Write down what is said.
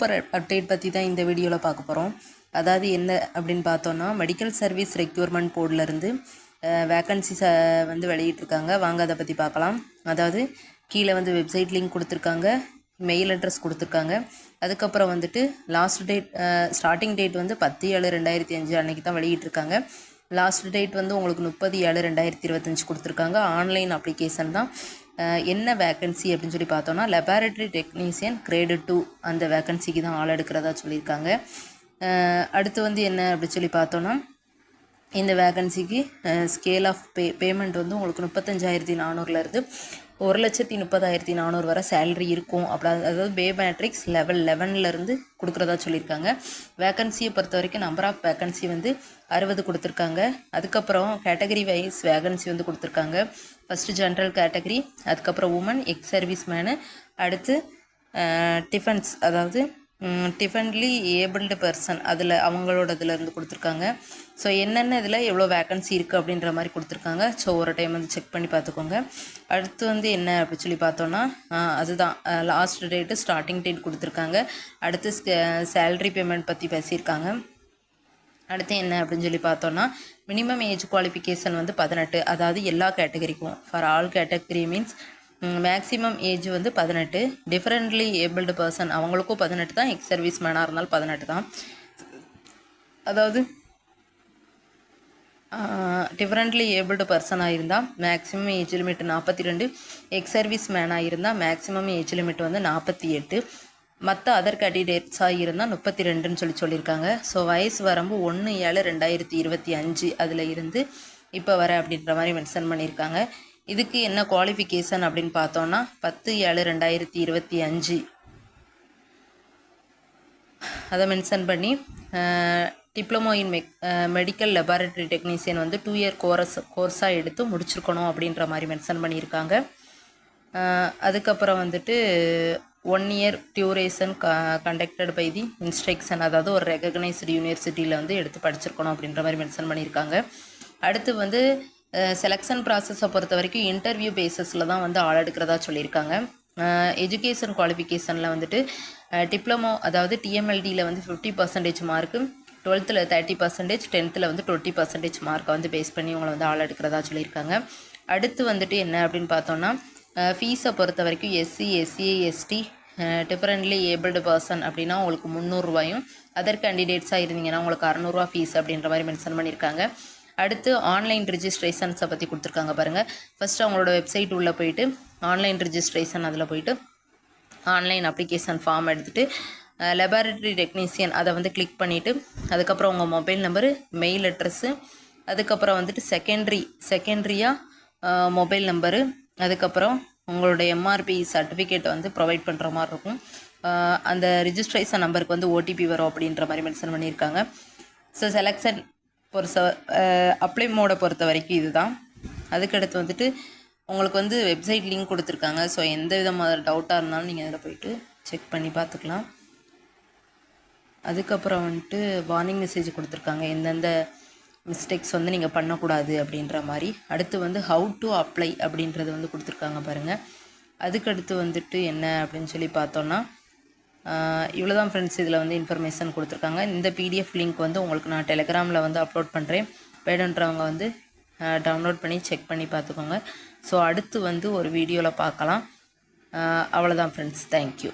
Super update பற்றி தான் இந்த வீடியோவில் பார்க்க போகிறோம் அதாவது என்ன அப்படின்னு பார்த்தோன்னா மெடிக்கல் சர்வீஸ் ரெக்யூர்மெண்ட் போர்டிலேருந்து வேக்கன்சி வந்து வெளியிட்டிருக்காங்க. வாங்க அதை பற்றி பார்க்கலாம். அதாவது கீழே வந்து வெப்சைட் லிங்க் கொடுத்துருக்காங்க. மெயில் அட்ரஸ் கொடுத்துருக்காங்க. அதுக்கப்புறம் வந்துட்டு லாஸ்ட் டேட் ஸ்டார்டிங் டேட் வந்து பத்து ஏழு ரெண்டாயிரத்தி அஞ்சு அன்றைக்கி தான் வெளியிட்டிருக்காங்க. லாஸ்ட் டேட் வந்து உங்களுக்கு முப்பது ஏழு ரெண்டாயிரத்தி இருபத்தஞ்சி கொடுத்துருக்காங்க. ஆன்லைன் அப்ளிகேஷன் தான். என்ன வேக்கன்சி அப்படின்னு சொல்லி பார்த்தோன்னா லெபார்டரி டெக்னீஷியன் கிரேடு டூ அந்த வேக்கன்சிக்கு தான் ஆள் எடுக்கிறதா சொல்லியிருக்காங்க. அடுத்து வந்து என்ன அப்படின்னு சொல்லி பார்த்தோன்னா இந்த வேகன்சிக்கு ஸ்கேல் ஆஃப் பே பேமெண்ட் வந்து உங்களுக்கு முப்பத்தஞ்சாயிரத்தி நானூறுலேருந்து ஒரு லட்சத்தி முப்பதாயிரத்தி நானூறு வரை சேலரி இருக்கும். அப்படி அதாவது பே மேட்ரிக்ஸ் லெவல் லெவன்லேருந்து கொடுக்குறதா சொல்லியிருக்காங்க. வேகன்சியை பொறுத்த வரைக்கும் நம்பர் ஆஃப் வேகன்சி வந்து அறுபது கொடுத்துருக்காங்க. அதுக்கப்புறம் கேட்டகரி வைஸ் வேகன்சி வந்து கொடுத்துருக்காங்க. ஃபஸ்ட்டு ஜென்ரல் கேட்டகரி அதுக்கப்புறம் உமன் எக்ஸ் சர்வீஸ் மேனு அடுத்து டிஃபென்ஸ் அதாவது டிஃபன்லி ஏபிள்டு பர்சன் அதில் அவங்களோட இதில் இருந்து கொடுத்துருக்காங்க. ஸோ என்னென்ன இதில் எவ்வளோ வேக்கன்சி இருக்குது அப்படின்ற மாதிரி கொடுத்துருக்காங்க. ஸோ ஒரு டைம் வந்து செக் பண்ணி பார்த்துக்கோங்க. அடுத்து வந்து என்ன அப்படின்னு சொல்லி பார்த்தோன்னா அதுதான். லாஸ்ட் டேட்டு ஸ்டார்டிங் டேட் கொடுத்துருக்காங்க. அடுத்து சேலரி பேமெண்ட் பற்றி பேசியிருக்காங்க. அடுத்து என்ன அப்படின்னு சொல்லி பார்த்தோன்னா மினிமம் ஏஜ் குவாலிஃபிகேஷன் வந்து பதினெட்டு. அதாவது எல்லா கேட்டகரிக்கும் for all category means maximum age வந்து பதினெட்டு. டிஃப்ரெண்ட்லி ஏபிள்டு பர்சன் அவங்களுக்கும் பதினெட்டு தான். எக்ஸ் சர்வீஸ் மேனாக இருந்தாலும் பதினெட்டு தான். அதாவது டிஃப்ரெண்ட்லி ஏபிள்டு பர்சனாக இருந்தால் மேக்ஸிமம் ஏஜ் லிமிட் நாற்பத்தி ரெண்டு எக்ஸ் சர்வீஸ் மேனாக இருந்தால் மேக்ஸிமம் ஏஜ் லிமிட் வந்து நாற்பத்தி எட்டு மற்ற அதர் கேண்டிடேட்ஸாக இருந்தால் முப்பத்தி ரெண்டுன்னு சொல்லி சொல்லியிருக்காங்க. ஸோ வயசு வரம்பு ஒன்று ஏழு ரெண்டாயிரத்தி இருபத்தி அஞ்சு அதில் இருந்து இப்போ வர அப்படின்ற மாதிரி மென்ஷன் பண்ணியிருக்காங்க. இதுக்கு என்ன குவாலிஃபிகேஷன் அப்படின்னு பார்த்தோன்னா பத்து ஏழு ரெண்டாயிரத்தி இருபத்தி அஞ்சு. அதை மென்ஷன் பண்ணி diploma in mech medical laboratory technician வந்து டூ இயர் கோர்ஸ் கோர்ஸாக எடுத்து முடிச்சிருக்கணும் அப்படின்ற மாதிரி மென்ஷன் பண்ணியிருக்காங்க. அதுக்கப்புறம் வந்துட்டு ஒன் இயர் டியூரேஷன் க கண்டக்டட் பை தி இன்ஸ்ட்ரக்ஷன் அதாவது ஒரு ரெகக்னைஸ்டு யூனிவர்சிட்டியில் வந்து எடுத்து படிச்சிருக்கணும் அப்படின்ற மாதிரி மென்ஷன் பண்ணியிருக்காங்க. அடுத்து வந்து செலெக்ஷன் ப்ராசஸை பொறுத்த வரைக்கும் இன்டர்வியூ பேஸஸில் தான் வந்து ஆள் எடுக்கிறதா சொல்லியிருக்காங்க. எஜுகேஷன் குவாலிஃபிகேஷனில் வந்துட்டு டிப்ளமோ அதாவது டிஎம்எல்டியில் வந்து ஃபிஃப்டி பர்சன்டேஜ் மார்க்கு டுவெல்த்தில் தேர்ட்டி பர்சன்டேஜ் டென்த்தில் வந்து டுவெண்ட்டி பர்சன்டேஜ் மார்க்கை வந்து பேஸ் பண்ணி உங்களை வந்து ஆள் எடுக்கிறதா சொல்லியிருக்காங்க. அடுத்து வந்துட்டு என்ன அப்படின்னு பார்த்தோன்னா ஃபீஸை பொறுத்த வரைக்கும் SC SC ST differently abled person அப்படின்னா உங்களுக்கு முந்நூறுரூவாயும் அதர் கேண்டிடேட்ஸாக இருந்தீங்கன்னா உங்களுக்கு அறநூறுவா ஃபீஸ் அப்படின்ற மாதிரி மென்ஷன் பண்ணியிருக்காங்க. அடுத்து ஆன்லைன் ரிஜிஸ்ட்ரேஷன்ஸை பற்றி கொடுத்துருக்காங்க பாருங்கள் ஃபஸ்ட்டு அவங்களோட வெப்சைட் உள்ளே போயிட்டு ஆன்லைன் ரிஜிஸ்ட்ரேஷன் அதில் போயிட்டு ஆன்லைன் அப்ளிகேஷன் ஃபார்ம் எடுத்துகிட்டு லெபார்டரி டெக்னீஷியன் அதை வந்து கிளிக் பண்ணிவிட்டு அதுக்கப்புறம் உங்கள் மொபைல் நம்பரு மெயில் அட்ரஸ்ஸு அதுக்கப்புறம் வந்துட்டு செகண்ட்ரி செகண்ட்ரியாக மொபைல் நம்பரு அதுக்கப்புறம் உங்களோட எம்ஆர்பி சர்டிஃபிகேட் வந்து ப்ரொவைட் பண்ணுற மாதிரி இருக்கும். அந்த ரிஜிஸ்ட்ரேஷன் நம்பருக்கு வந்து ஓடிபி வரும் அப்படின்ற மாதிரி மென்ஷன் பண்ணியிருக்காங்க. ஸோ செலெக்ஷன் பொறுத்த அப்ளை மோடை பொறுத்த வரைக்கும் இதுதான். அதுக்கடுத்து வந்துட்டு உங்களுக்கு வந்து வெப்சைட் லிங்க் கொடுத்துருக்காங்க. ஸோ எந்த விதமான டவுட்டாக இருந்தாலும் நீங்கள் அதில் போயிட்டு செக் பண்ணி பார்த்துக்கலாம். அதுக்கப்புறம் வந்துட்டு வார்னிங் மெசேஜ் கொடுத்துருக்காங்க. எந்தெந்த மிஸ்டேக்ஸ் வந்து நீங்கள் பண்ணக்கூடாது அப்படின்ற மாதிரி. அடுத்து வந்து ஹவு டு அப்ளை அப்படின்றது வந்து கொடுத்துருக்காங்க பாருங்கள் அதுக்கடுத்து வந்துட்டு என்ன அப்படின்னு சொல்லி பார்த்தோன்னா இவ்வளோ தான் ஃப்ரெண்ட்ஸ் இதில் வந்து இன்ஃபர்மேஷன் கொடுத்துருக்காங்க. இந்த பிடிஎஃப் லிங்க் வந்து உங்களுக்கு நான் டெலிகிராமில் வந்து அப்லோட் பண்ணுறேன் வேணுன்றவங்க வந்து டவுன்லோட் பண்ணி செக் பண்ணி பார்த்துக்கோங்க. ஸோ அடுத்து வந்து ஒரு வீடியோவில் பார்க்கலாம். அவ்வளோதான் ஃப்ரெண்ட்ஸ் தேங்க்யூ